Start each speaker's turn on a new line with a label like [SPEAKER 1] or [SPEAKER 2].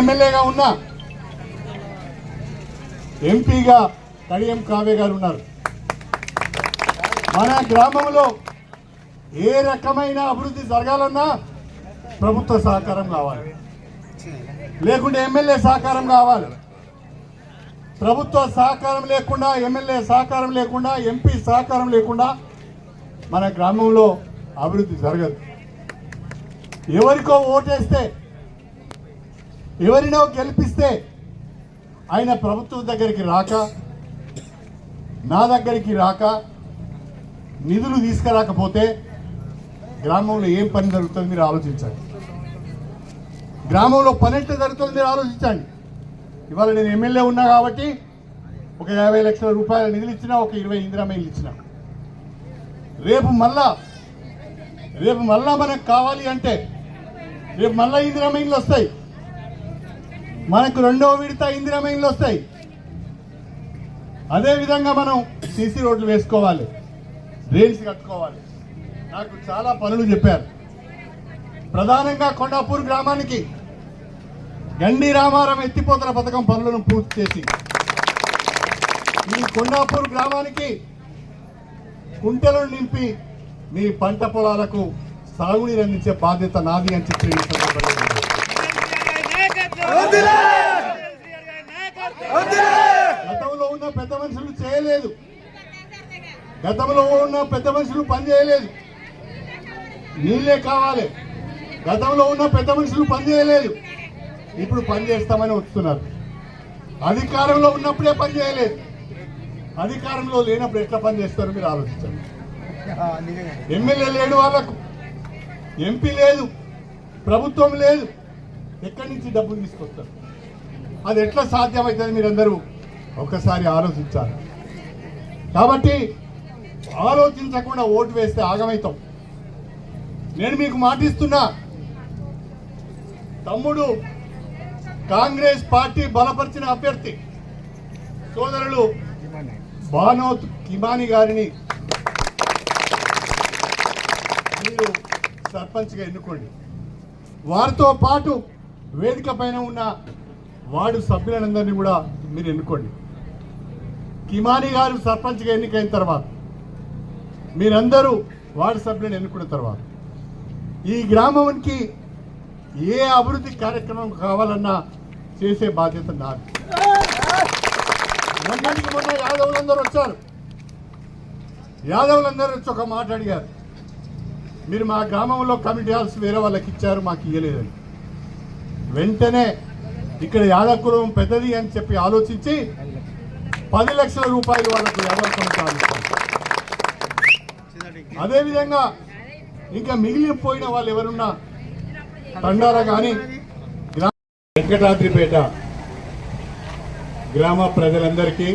[SPEAKER 1] ఎమ్మెల్యేగా ఉన్నా ఎంపీగా కడియం కావ్య గారు ఉన్నారు. మన గ్రామంలో ఏ రకమైన అభివృద్ధి జరగాలన్నా ప్రభుత్వ సహకారం కావాలి. లేకుంటే ఎమ్మెల్యే సహకారం కావాలి. ప్రభుత్వ సహకారం లేకుండా ఎమ్మెల్యే సహకారం లేకుండా ఎంపీ సహకారం లేకుండా మన గ్రామంలో అభివృద్ధి జరగదు. ఎవరికో ఓటేస్తే ఎవరినో గెలిపిస్తే ఆయన ప్రభుత్వం దగ్గరికి రాక నా దగ్గరికి రాక నిధులు తీసుకురాకపోతే గ్రామంలో ఏం పని జరుగుతుంది మీరు ఆలోచించండి. గ్రామంలో పని ఎట్లా జరుగుతుంది మీరు ఆలోచించండి. ఇవాళ నేను ఎమ్మెల్యే ఉన్నా కాబట్టి ఒక యాభై లక్షల రూపాయల నిధులు ఇచ్చినా ఒక ఇరవై ఇందిరా మైలు ఇచ్చిన. రేపు మళ్ళా రేపు మళ్ళా మనకు కావాలి అంటే రేపు మళ్ళా ఇందిరా వస్తాయి. మనకు రెండో విడత ఇందిరా వస్తాయి. అదే విధంగా మనం సీసీ రోడ్లు వేసుకోవాలి. డ్రైన్స్ కట్టుకోవాలి. నాకు చాలా పనులు చెప్పారు. ప్రధానంగా కొండాపూర్ గ్రామానికి గండి రామారం ఎత్తిపోతల పథకం పనులను పూర్తి చేసి ఈ కొండాపూర్ గ్రామానికి కుంటలను నింపి మీ పంట పొలాలకు సాగునీరు అందించే బాధ్యత నాది అని చెప్పి గతంలో ఉన్న పెద్ద మనుషులు చేయలేదు. గతంలో ఉన్న పెద్ద మనుషులు పని చేయలేదు. నీళ్ళే కావాలి. గతంలో ఉన్న పెద్ద మనుషులు పని చేయలేదు. ఇప్పుడు పని చేస్తామని వస్తున్నారు. అధికారంలో ఉన్నప్పుడే పని చేయలేదు. అధికారంలో లేనప్పుడు ఎట్లా పని చేస్తారో మీరు ఆలోచించండి. ఎమ్మెల్యే లేడు వాళ్ళకు ఎంపీ లేదు ప్రభుత్వం లేదు ఎక్కడి నుంచి డబ్బులు తీసుకొస్తారు? అది ఎట్లా సాధ్యమవుతుంది మీరందరూ ఒకసారి ఆలోచించాలి. కాబట్టి ఆలోచించకుండా ఓటు వేస్తే ఆగమవుతాం నేను మీకు మాటిస్తున్నా తమ్ముడు కాంగ్రెస్ పార్టీ బలపరిచిన అభ్యర్థి సోదరులు బానోత్ కిమాని గారిని మీరు సర్పంచ్గా ఎన్నుకోండి. వారితో పాటు వేదిక పైన ఉన్న వార్డు సభ్యులందరినీ కూడా మీరు ఎన్నుకోండి. కిమాని గారు సర్పంచ్గా ఎన్నికైన తర్వాత మీరందరూ వార్డు సభ్యులను ఎన్నుకున్న తర్వాత ఈ గ్రామానికి ఏ అభివృద్ధి కార్యక్రమం కావాలన్నా చేసే బాధ్యత నాది. మొన్నటికి మొన్న యాదవులందరూ వచ్చారు. యాదవులందరూ వచ్చి ఒక మాట అడిగారు. మీరు మా గ్రామంలో కమిటీ హాల్స్ వేరే వాళ్ళకి ఇచ్చారు మాకు ఇయ్యలేదని. వెంటనే ఇక్కడ యాదకులం పెద్దది అని చెప్పి ఆలోచించి పది లక్షల రూపాయలు వాళ్ళకు ఎవరు కమిటీ అదేవిధంగా ఇంకా మిగిలిపోయిన వాళ్ళు ఎవరున్నా తండారా కానీ గ్రామ వెంకటాద్రిపేట గ్రామ ప్రజలందరికీ